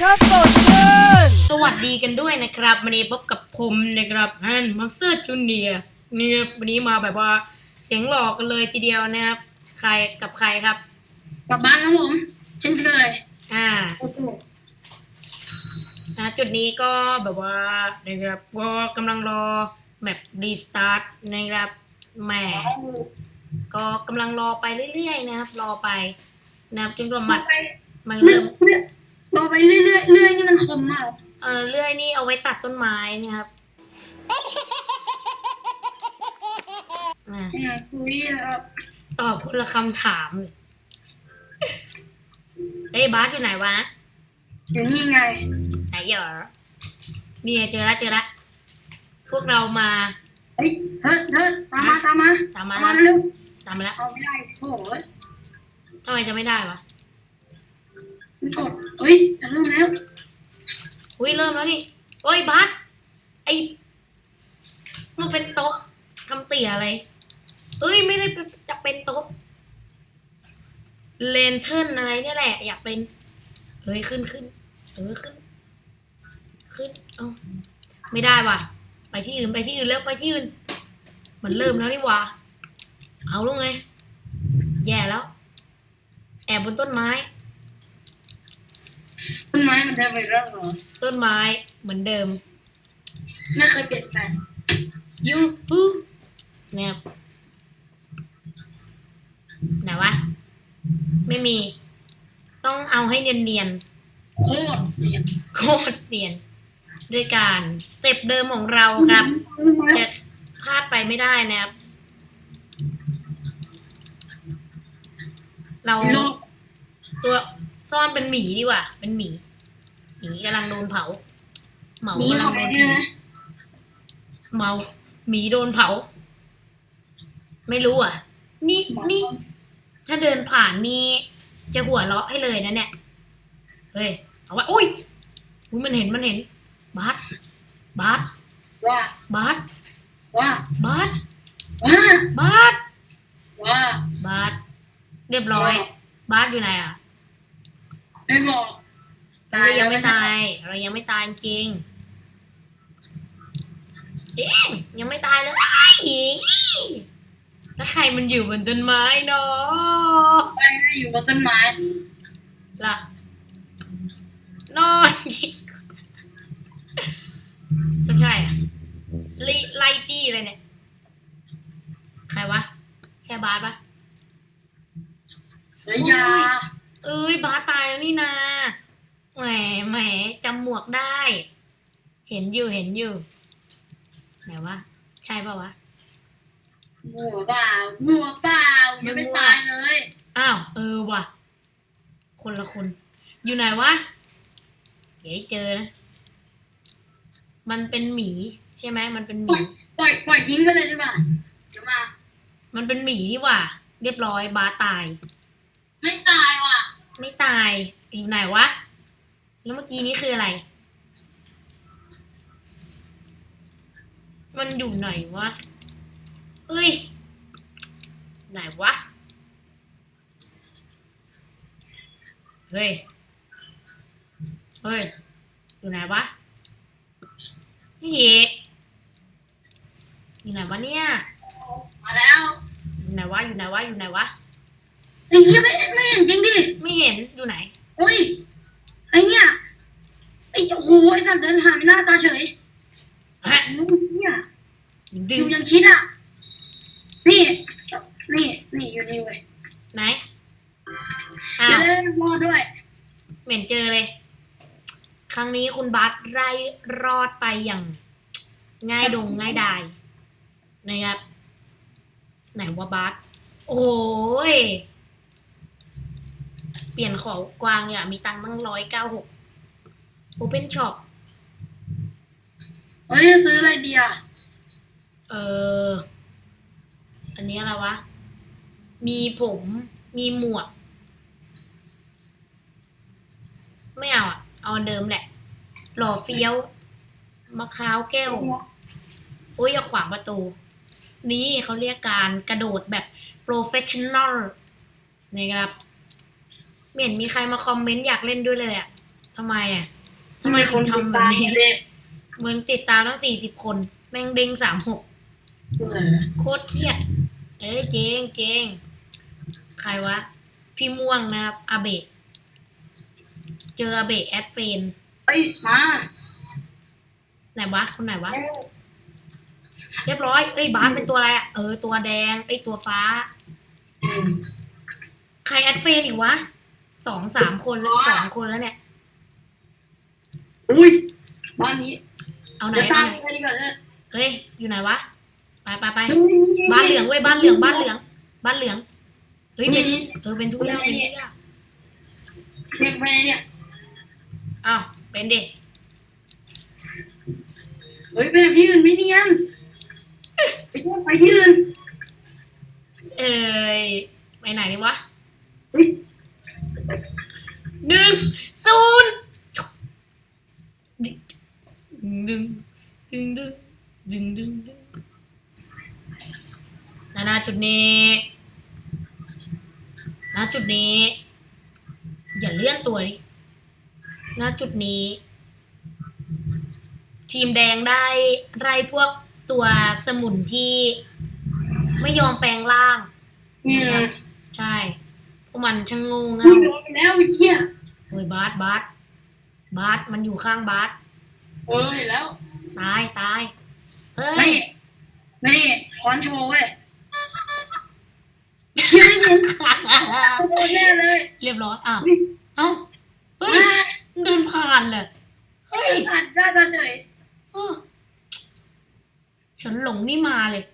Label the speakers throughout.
Speaker 1: ครับสดชื่น
Speaker 2: สวัสดีกันด้วยนะครับวันนี้พบกับผมนะครับฮันมอนสเตอร์จูเนียนี่ครับวันนี้มาแบบว่าเสียงหลอกกันเลยทีเดียวนะครับ ใครกับใครครับ
Speaker 3: กลับบ้านครับผมเช่นเคย
Speaker 2: อ่า
Speaker 3: โอ้โห
Speaker 2: นะจุดนี้ก็แบบว่านะครับก็กำลังรอแมปรีสตาร์ทนะครับแหมก็กำลังรอไปเรื่อยๆนะครับ รอไปนะครับจนกว่าหมัด
Speaker 3: ไป
Speaker 2: มัน
Speaker 3: เรื่อ
Speaker 2: เริ่
Speaker 3: ย
Speaker 2: ม
Speaker 3: รอไปเรื่อยๆเรื่อยนี่มันคมมาก
Speaker 2: เออเลื่อยนี่เอาไว้ตัดต้นไม้นะครับอะ
Speaker 3: เนี่ยคุยครับ
Speaker 2: ตอบคนละคำถามเลยเอ้ยบาสอยู่ไหนวะ
Speaker 3: อยู่นี่ไง
Speaker 2: ไหนเหรอนี่ไงเจอละเจอละพวกเรามา
Speaker 3: เฮ้ยเฮ้ยเฮ้ยตามมาตามมา
Speaker 2: ตามมา
Speaker 3: ตามมาเร็ว
Speaker 2: ตามมาแล้ว
Speaker 3: เอาไม่ได้โอ้โห
Speaker 2: ทำไมจะไม่ได้วะ
Speaker 3: มันกดเฮ้ยจะเริ่มแล้ว
Speaker 2: อุ้ยเริ่มแล้วนี่โอ้ยบาสไอมันเป็นโต๊ะทำเตี่ยอะไรเอ้ยไม่ได้จะเป็นโต๊ะเลนเทิร์นอะไรเนี่ยแหละ อยากเป็นเฮ้ยขึ้นขึ้นเออขึ้น ขึ้นเอ้าไม่ได้ว่ะ ไปที่อื่นไปที่อื่นแล้วไปที่อื่น มันเริ่มแล้วนี่ว่าเอาลูกไงแย่แล้ว แอบบนต้นไม้
Speaker 3: ต้นไม้มันเดินไปเรื่อยเหรอ
Speaker 2: ต้นไม้เหมือนเดิม
Speaker 3: ไม่เคยเปลี่ยนแปลง
Speaker 2: ยูฮูเนี่ยไหนวะ ไม่มี ต้องเอาให้เนียน
Speaker 3: โคตรเปลี่ยน
Speaker 2: ๆโคตรเนียนด้วยการสเต็ปเดิมของเราครับ จะพลาดไปไม่ได้นะครับ เรา
Speaker 3: โลก
Speaker 2: ตัว ซ่อนเป็นหมีดีกว่า เป็นหมี หมีกำลังโดนเผา เหมา
Speaker 3: มี
Speaker 2: กำลั
Speaker 3: ของ
Speaker 2: งโดน
Speaker 3: เนี่
Speaker 2: เผาย
Speaker 3: นะ
Speaker 2: เมาหมีโดนเผา ไม่รู้อะ นี่นี่ ถ้าเดินผ่านนี่จะหัวเราะให้เลยนะเนี่ย เฮ้ย เอาวะอุ้ยอุ้ยมันเห็นมันเห็น บาสบาส
Speaker 3: ว่า
Speaker 2: บาส
Speaker 3: ว่า
Speaker 2: บาส
Speaker 3: ว่า
Speaker 2: บาส
Speaker 3: ว่า
Speaker 2: บาสเรียบร้อย บาสอยู่ไหนอะ
Speaker 3: ไม่บอก
Speaker 2: เรายังไม่ตาย เรายังไม่ตายจริงจริงยังไม่ตายเลยแล้วใครมันอยู่บนต้นไม้เนาะ
Speaker 3: ไปนะอยู่บนต้นไม้
Speaker 2: ล่ะนอนยิงก็ใช่อะไล่ไล่จี้เลยเนี่ย ใครวะแช่บาสปะ
Speaker 3: เฮ้ยอยา
Speaker 2: เอ้ยบาสตายแล้วนี่นาแหมแหมจำหมวกได้ เห็นอยู่เห็นอยู่ไหนวะใช่ปะวะ
Speaker 3: หัวเปล่าหัวเปล่ายังไม่ตายเลย
Speaker 2: อ้าว เออว่ะ คนละคน อยู่ไหนวะเดี๋ยวให้เจอนะ มันเป็นหมี ใช่ไหมมันเป็นห
Speaker 3: ปล่
Speaker 2: มี
Speaker 3: อยปล่อยปล่อยทิ้งไปเลยดีกว่าเดี๋ยวมา
Speaker 2: มันเป็นหมีนี่หว่า เรียบร้อยบาสตาย
Speaker 3: ไม่ตายว่ะ
Speaker 2: ไม่ตายอยู่ไหนวะ แล้วเมื่อกี้นี้คืออะไร มันอยู่ไหนวะเฮ้ย ไหนวะ เฮ้ย เฮ้ย อยู่ไหนวะเฮ้ยอยู่ไหนวะเนี่ย
Speaker 3: มาแล้ว
Speaker 2: อยู่ไหนวะ อยู่ไหนวะ อยู่ไหนวะ
Speaker 3: ไอ้เหี้ยไม่ไม่เห็นจริงดิ
Speaker 2: ไม่เห็นอยู่ไหน
Speaker 3: โอ้ย ไอ้เนี่ย ไอ้โอ้ยไอ้สัตว์เดินผ่านไม่หน้าตาเฉย
Speaker 2: ฮะ
Speaker 3: เนี่ย
Speaker 2: ยิง
Speaker 3: อ
Speaker 2: ดึง
Speaker 3: ยู่ยังคิดอะ นี่ นี่ นี่อยู่นี่เว้ย
Speaker 2: ไหนอ้า
Speaker 3: จะ
Speaker 2: ว
Speaker 3: ได้รอดด้วย
Speaker 2: เหม็นเจอเลย ครั้งนี้คุณบัสไร่รอดไปอย่าง ง่ายดงง่ายดายนะครับ ไหนว่าบัสโอ้ยเปลี่ยนของกวางเนี่ยมีตังค์ตั้งร้อยเก้าหกโอเปนช็อป
Speaker 3: เฮ้ยซื้ออะไรดีอะ
Speaker 2: เออ อันนี้อะไรวะ มีผมมีหมวก ไม่เอาอะ เอาอันเดิมแหละ หล่อเฟี้ยว มะพร้าวแก้ว โอ้ยอย่าขวางประตู นี่เขาเรียกการกระโดดแบบโปรเฟชชั่นอลนะครับไม่ เห็นมีใครมาคอมเมนต์อยากเล่นด้วยเลยอะทำไมอะทำไมถึงทำแบบนี้
Speaker 3: เด็ก
Speaker 2: มึงติดตามตั้งสี่สิบคน แม่งเด้งสามหกโคตรเครียด เอ้ยเจงเจงใครวะ พี่ม่วงนะครับอาเบะเจออาเบะแอดเฟน
Speaker 3: ไปมา
Speaker 2: ไหนวะคนไหนวะ เรียบร้อย เอ้ยบาสเป็นตัวอะไรอะเออตัวแดงไอ้ยตัวฟ้า
Speaker 3: อืม
Speaker 2: ใครแอดเฟนอีกวะ สองสามคนแล้วสองคนแล้วเนี่ย
Speaker 3: อุ้ยบ้านนี้
Speaker 2: เอาไหน
Speaker 3: เดี๋ยวตา
Speaker 2: เอา
Speaker 3: ม
Speaker 2: ไหน
Speaker 3: ไปดีกว่าเถอะ
Speaker 2: เฮ้ย อยู่ไหนวะ ไปไปไปบ้านเหลืองเว้ยบ้านเหลืองบ้านเหลือง บ้านเหลือง เฮ้ยเป็นเออเป็นทุกอย่างเป็นทุกอย่าง
Speaker 3: เด็กไปเนี่ย
Speaker 2: อ้าวเป็นดิ
Speaker 3: เฮ้ยไปที่อื่นไม่เนียนไปที่ไปที่อื่น
Speaker 2: เอ้ยไปไหนดีวะ
Speaker 3: เฮ้ย
Speaker 2: หนึ่งศูนย์ดึงดึงดึงดึงดึงดึงนานาจุดนี้นาจุดนี้ อย่าเลื่อนตัวดิณจุดนี้ ทีมแดงได้ไล่พวกตัวสมุนที่ไม่ยอมแปลงร่าง
Speaker 3: เนี่ย
Speaker 2: ใช่ พวกมันช่างโงู
Speaker 3: อุ้
Speaker 2: เง่า
Speaker 3: แล้วไอ้เหี้ย
Speaker 2: โอ้ยบาสบาสบาสมันอยู่ข้างบาส
Speaker 3: เออเห็นแล้ว
Speaker 2: ตายตาย เฮ้
Speaker 3: นี่
Speaker 2: ย
Speaker 3: นี่คอนโชว์เว้ยเฮ้ยเห็นโดนแน่เลย
Speaker 2: เรียบร้อยอ้าว
Speaker 3: นี่
Speaker 2: เอ้าเฮ้ย
Speaker 3: มา
Speaker 2: เดินผ่านเลยเฮ้ย
Speaker 3: อัดได้ตาเฉย
Speaker 2: เออฉันหลงนี่มาเลย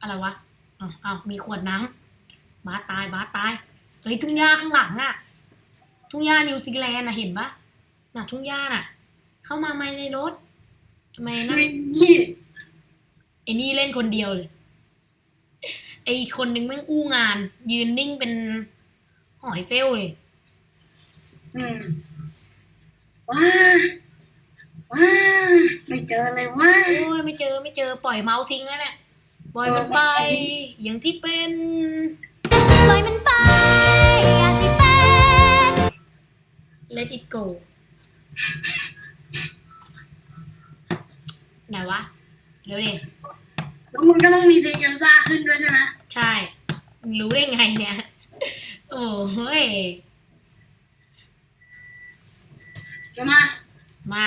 Speaker 2: อะไรวะอ้าวอ้าวมีขวดน้ำบาสตายบาสตายเฮ้ยทุ่งหญ้าข้างหลังอะ ทุ่งหญ้านิวซีแลนด์น่ะเห็นปะน่ะ ทุ่งหญ้าน่ะ เข้ามาไหมในรถทำไมนั่น
Speaker 3: เฮ้ยนี่
Speaker 2: ไอ้นี่เล่นคนเดียวเลย ไอ้คนนึงแม่งอู้งาน ยืนนิ่งเป็นหอยเฟลเลย
Speaker 3: อืมว้าว้าไม่เจอเลยว้า
Speaker 2: โอ้ยไม่เจอไม่เจอปล่อยเมาส์ทิ้งแล้วเนี่ยปล่อยมันไป อย่างที่เป็น
Speaker 1: ปล่อยมันไปอย่างที่เป็น
Speaker 2: let it go ไหนวะ เร็วดิ
Speaker 3: แล้วมันก็ต้องมีเพลงเอลซ่าขึ้นด้วยใช่ไหม
Speaker 2: ใช่มึงรู้ได้ไงเนี่ย โอ้ย
Speaker 3: จะมา
Speaker 2: มา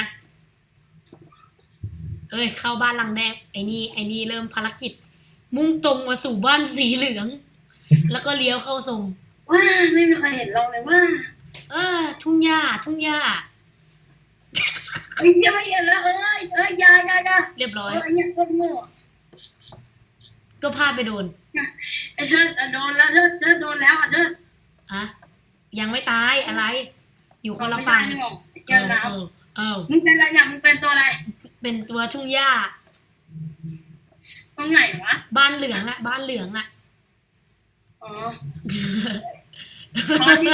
Speaker 2: เอ้ย เข้าบ้านหลังแดงไอ้นี่ไอ้นี่เริ่มภารกิจ มุ่งตรงมาสู่บ้านสีเหลือง แล้วก็เลี้ยวเข้าทรง
Speaker 3: ว้า ไม่มีใครเห็นเราเลยว่า
Speaker 2: เออ ทุ่งหญ้าทุ่งหญ้า
Speaker 3: เอ้ยยังไม่เห็นแล้วเอ้ยเอ้ยอยาอยาอยา
Speaker 2: เรียบ
Speaker 3: เอ
Speaker 2: ร้อย
Speaker 3: อเนี่ยโคตรโง่
Speaker 2: ก็พลาดไปโดน
Speaker 3: ไอ้เธอโดนแล้วเธอเธอโดนแล้วอะเธอ
Speaker 2: อะยังไม่ตายอะไร อยู่คนละฝั่ง
Speaker 3: ไม่ใช่นี่หรอก
Speaker 2: เอ
Speaker 3: เจอ
Speaker 2: อ
Speaker 3: แล้ว
Speaker 2: เออเออ
Speaker 3: มึงเป็นอะไรเนี่ยมึงเป็นตัวอะไร
Speaker 2: เป็นตัวทุ่งหญ้า
Speaker 3: ตรงไหนวะ
Speaker 2: บ้านเหลืองอะบ้านเหลืองอะ
Speaker 3: อ๋อ ขอที่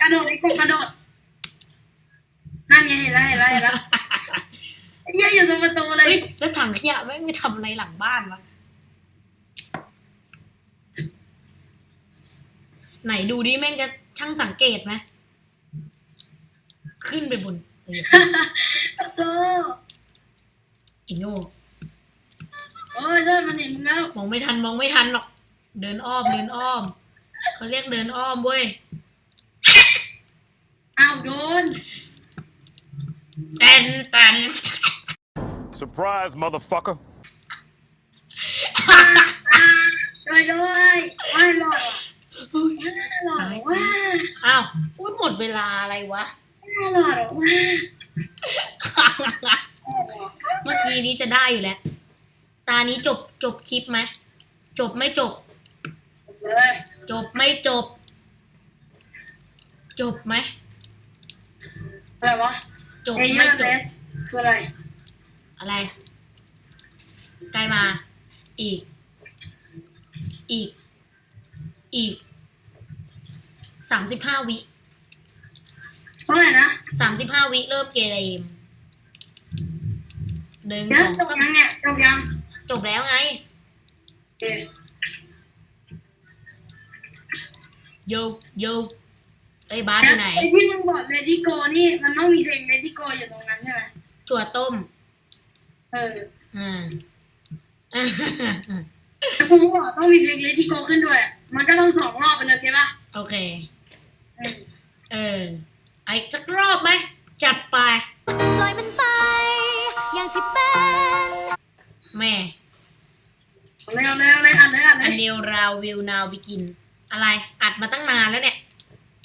Speaker 3: กระโดดไอ้กระโดดนั่นไงเห็นแล้วเห็นแล้วเห็นแล้วไอ้เหี้ยอยู่ตรงประตูเลย
Speaker 2: เฮ้ยแล้วถังขยะไม่งไม่ทำอะไรหลังบ้านวะไหนดูดิแม่งจะช่างสังเกตไหมขึ้นไปบนเออ
Speaker 3: ประตู
Speaker 2: ไอีโง่
Speaker 3: โอ้ยเธอมันเห็นมึงแล้ว
Speaker 2: มองไม่ทันมองไม่ทันหรอก เดินอ้อมเดินอ้อม เขาเรียกเดินอ้อมเว้ย
Speaker 3: อ้าวโดน
Speaker 2: แตนแตน
Speaker 4: Surprise, motherfucker.
Speaker 3: อ่าช่วยด้วยว่ายหลอดว่ายหลอดว่า
Speaker 2: อ้าวพูดหมดเวลาอะไรวะ
Speaker 3: ว่ายหลอดว่า
Speaker 2: เมื่อกี้นี้จะได้อยู่แล้ว ตานี้จบจบคลิปไหม จบไม่จบ
Speaker 3: เลย
Speaker 2: จบไม่จบ จบไหม
Speaker 3: อะไรวะ
Speaker 2: จบ
Speaker 3: เอเย
Speaker 2: ไม่
Speaker 3: อร์
Speaker 2: จ
Speaker 3: เบ
Speaker 2: บ
Speaker 3: สคืออะไร
Speaker 2: อะไรใกล้มา อีก อีก อีก สามสิบห้าวิ
Speaker 3: เท่าไหร่นะ
Speaker 2: สามสิบห้าวิเริ่มเกมหนึ่ง
Speaker 3: เดี๋ย
Speaker 2: ส
Speaker 3: ว
Speaker 2: อง
Speaker 3: จบ
Speaker 2: สาม
Speaker 3: ยังเนี่ยจบยัง
Speaker 2: จบแล้วไง
Speaker 3: โอเค
Speaker 2: โยโยเอ้ยบาสอยู่ไหน
Speaker 3: ไอ้ที่มึงบอกเลดี้โกนี่มันต้องมีเพลงเลดี้โกอยู่ตรงนั้นใช่ไหม
Speaker 2: ถั่วต้ม
Speaker 3: เออ
Speaker 2: อ่า
Speaker 3: แต่กูบอกต้องมีเพลงเลดี้โกขึ้นด้วย มันก็ต้องสองรอบไปเลยใช่ปะ
Speaker 2: โอเค
Speaker 3: เออ
Speaker 2: เออไอาอีกสักรอบไหมจัดไป
Speaker 1: ปล่อยมันไป อย่างที่เป็น
Speaker 2: แม่
Speaker 3: เอาเลยเอาเลยเอาเลยอ่านเลยอ่านเล
Speaker 2: อั
Speaker 3: ย
Speaker 2: นเดียวราววิวนาวบิกิน อะไรอัดมาตั้งนานแล้วเนี่ย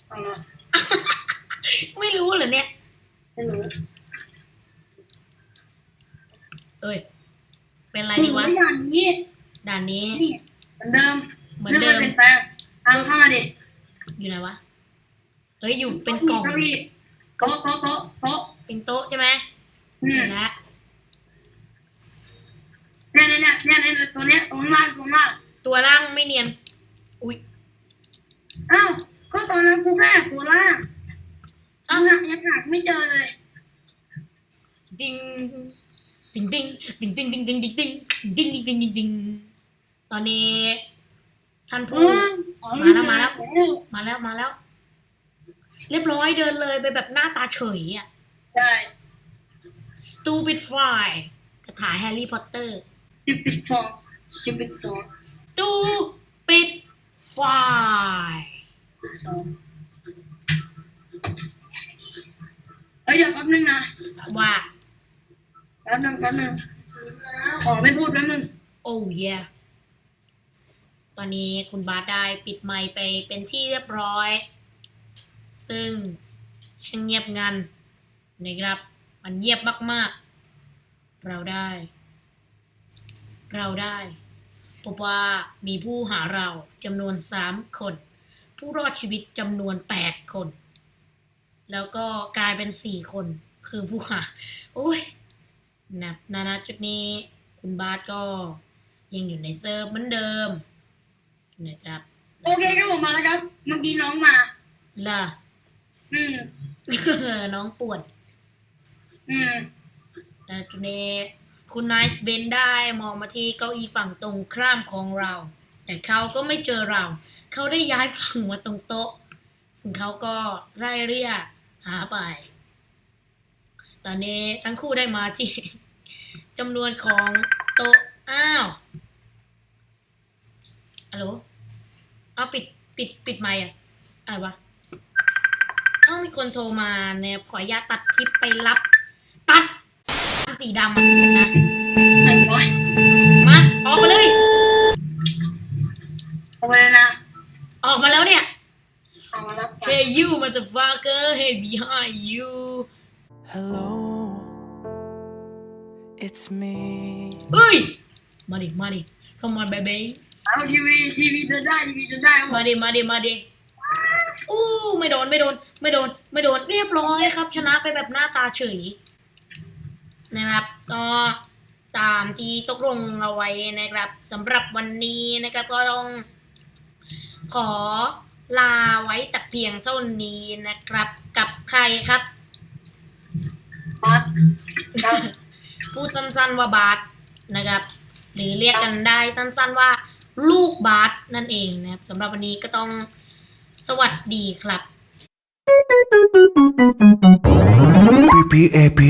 Speaker 3: เอาละ
Speaker 2: ไม่รู้เหรอเนี่ย
Speaker 3: ไม่รู้
Speaker 2: เอ้ย เป็นอะไร
Speaker 3: กู
Speaker 2: ดีวะ
Speaker 3: อย่างนี้
Speaker 2: ด่านนี้
Speaker 3: นี่เหมือนเดิม
Speaker 2: เหมือนเดิม
Speaker 3: ไเป็นแปลงทางเข้ามาดิ
Speaker 2: อยู่ไหนวะ เฮ้ย อยู่เป็นกล่อง
Speaker 3: เก้าอี้โต๊ะโต๊ะโต๊ะโต๊ะ
Speaker 2: เป็นโต๊ะใช่ไหม
Speaker 3: อืม
Speaker 2: เห็นแล้ว
Speaker 3: เนี่ยเนี่ยเนี่ยเนี่ยเนี่ยตัวเนี้ยตรงล่างตรงล่าง
Speaker 2: ตัวล่างไม่เนียน อุ้ย
Speaker 3: อ้าว ก็ตอนนั้นกูแค่ตัวล่าง
Speaker 2: อ้า
Speaker 3: อ้ายังหาไม่เจอเลย
Speaker 2: ดิงดิงดิงดิงดิงดิงดิงดิงดิงดิงดิงดิงดิงดิงตอนนี้ท่านผู้มาแล้วมาแล้ว มาแล้วมาแล้ว เรียบร้อยเดินเลยไปแบบหน้าตาเฉยอะ
Speaker 3: ใช่
Speaker 2: stupid fly กระถาแฮร์รี่พอตเตอร์
Speaker 3: สิบปิดฟองสิบปิดฟอง
Speaker 2: stupid fly
Speaker 3: เอ้ยเดี๋ยวแป๊บนึงนะ
Speaker 2: ว่า
Speaker 3: แป๊บนึงแป๊บนึงขอไม่พูดแป๊บนึง
Speaker 2: โอ้ยตอนนี้คุณบาสได้ปิดไมค์ไปเป็นที่เรียบร้อย ซึ่งช่างเงียบงันนะครับ มันเงียบมากๆ เราได้ เราได้พบว่ามีผู้หาเราจำนวนสามคน ผู้รอดชีวิตจำนวนแปดคน แล้วก็กลายเป็นสี่คนคือผู้หาโอ้ยนะนานาจุดนี้คุณบาสก็ยังอยู่ในเซิร์ฟเหมือนเดิมนะครับ
Speaker 3: โอเคครับผมมาแล้วครับเมื่อกี้น้องมา
Speaker 2: ล่ะ
Speaker 3: อืม
Speaker 2: น้องปวด
Speaker 3: อืม
Speaker 2: นะจุดนี้คุณไนซ์เบนได้มองมาที่เก้าอี้ฝั่งตรงข้ามของเรา แต่เขาก็ไม่เจอเรา เขาได้ย้ายฝั่งมาตรงโต๊ะ ซึ่งเขาก็ไล่เรียกหาไป ตอนนี้ทั้งคู่ได้มาที่จำนวนของโต๊ะ อ้าวฮัลโหลเอาปิดปิดปิดไมค์อะอะไรวะเอ้ามีคนโทรมาเนี่ยขออนุญาตตัดคลิปไปรับ ตัดสีดำอะนะ
Speaker 3: ไหนะ
Speaker 2: มาออกมาเลย
Speaker 3: เอาไปเลยนะ
Speaker 2: ออกมาแล้วเนี่ย
Speaker 3: เอามาแล้ว
Speaker 2: Hey you motherfucker Hey behind you
Speaker 5: Hello, it's me.
Speaker 2: เอ้ย มาดิ มาดิ come on baby
Speaker 3: เอาทีวีทีวีจะได้ทีวีจะได้ครับผม
Speaker 2: มาดิมาดิมาดิอู้ไม่โดนไม่โดน ไม่โดน ไม่โดนเรียบร้อยครับ ชนะไปแบบหน้าตาเฉยนะครับก็ตามที่ตกลงเอาไว้นะครับสำหรับวันนี้นะครับก็ต้อง ขอลาไว้แต่เพียงเท่านี้นะครับ กับใครครับ
Speaker 3: บัสครับ
Speaker 2: พูดสั้นๆว่าบาสนะครับ หรือเรียกกันได้สั้นๆว่าลูกบาสนั่นเองนะครับสำหรับวันนี้ก็ต้องสวัสดีครับ
Speaker 6: PPAP